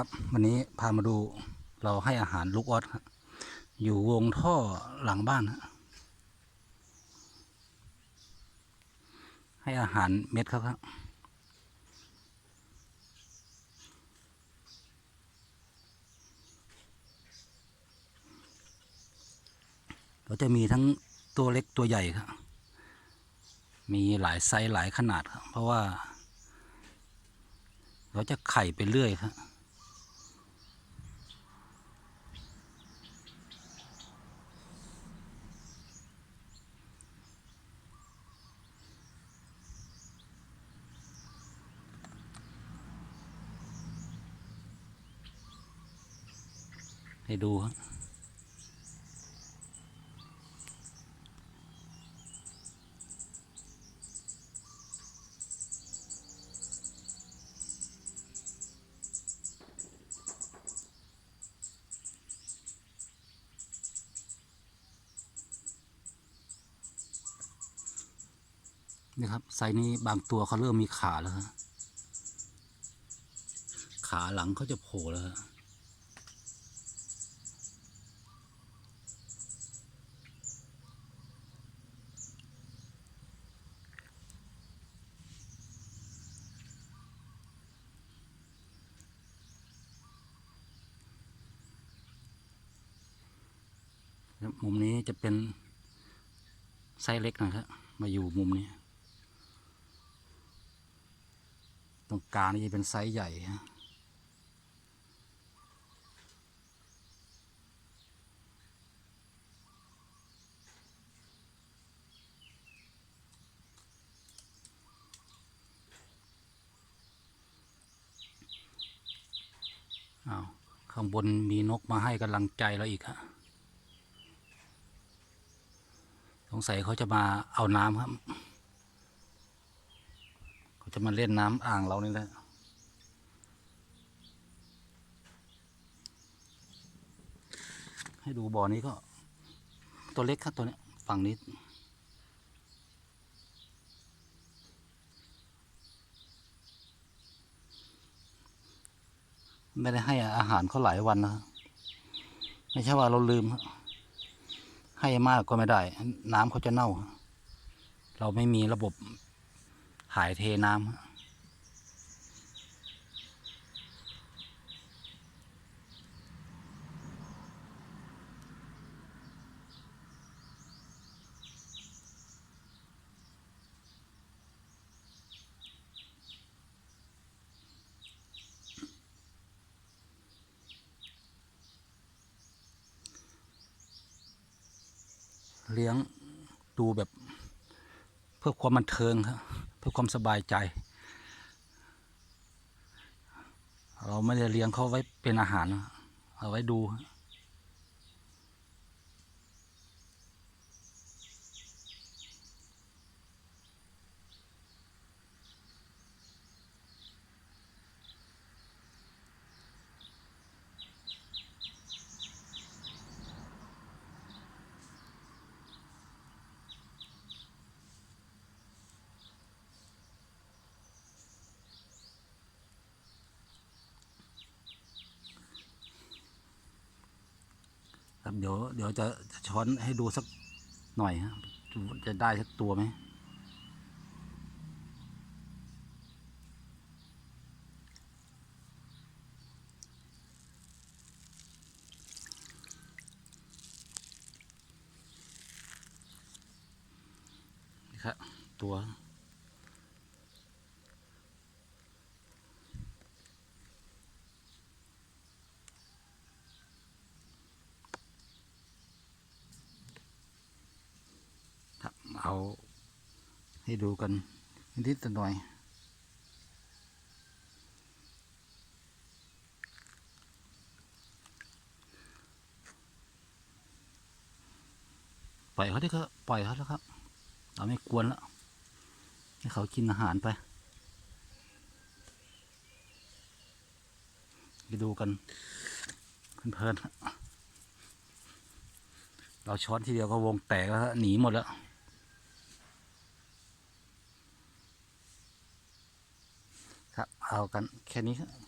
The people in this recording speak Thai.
ครับ วันนี้พามาดูเราให้อาหารลูกออสครับอยู่วงท่อหลังบ้านฮะให้อาหารเม็ดเขาครับเราจะมีทั้งตัวเล็กตัวใหญ่ครับ มีหลายไซส์หลายขนาดครับ เพราะว่าเราจะไข่ไปเรื่อยครับ ให้ดูครับนี่ครับไซนี้บางตัวเขาเริ่มมีขาแล้วฮะขาหลังเขาจะโผล่แล้ว มุมนี้จะเป็นไซส์เล็กนะครับมาอยู่มุมนี้ ตรงกลางนี่จะเป็นไซส์ใหญ่ฮะอ้าวข้างบนมีนกมาให้กำลังใจแล้วอีกฮะส งสัยเขาจะมาเอาน้ำครับ เขาจะมาเล่นน้ำอ่างเรานี่แหละให้ดูบ่อนี้ก็ ตัวเล็กครับตัวนี้ฝั่งนี้ไม่ได้ให้อาหารเขาหลายวันนะ ไม่ใช่ว่าเราลืมครับ ให้มากก็ไม่ได้ น้ำเขาจะเน่า เราไม่มีระบบหายเทน้ำ เลี้ยงดูแบบ เพื่อความบันเทิงครับเพื่อความสบายใจ เราไม่ได้เลี้ยงเขาไว้เป็นอาหาร เอาไว้ดู ครับเดี๋ยวเดี๋ยวจะจะช้อนให้ดูสักหน่อยฮะจะได้สักตัวไหมนะครับตัว ครับเอา ให้ดูกันนิดหน่อย ปล่อยเขาที่เขาปล่อยเขาแล้วครับ เราไม่กวนแล้ว ให้เขากินอาหารไป ไปดูกันเพลินๆเราช้อนทีเดียวก็วงแตกแล้วหนีหมดแล้ว ครับ เอากันแค่นี้ครับ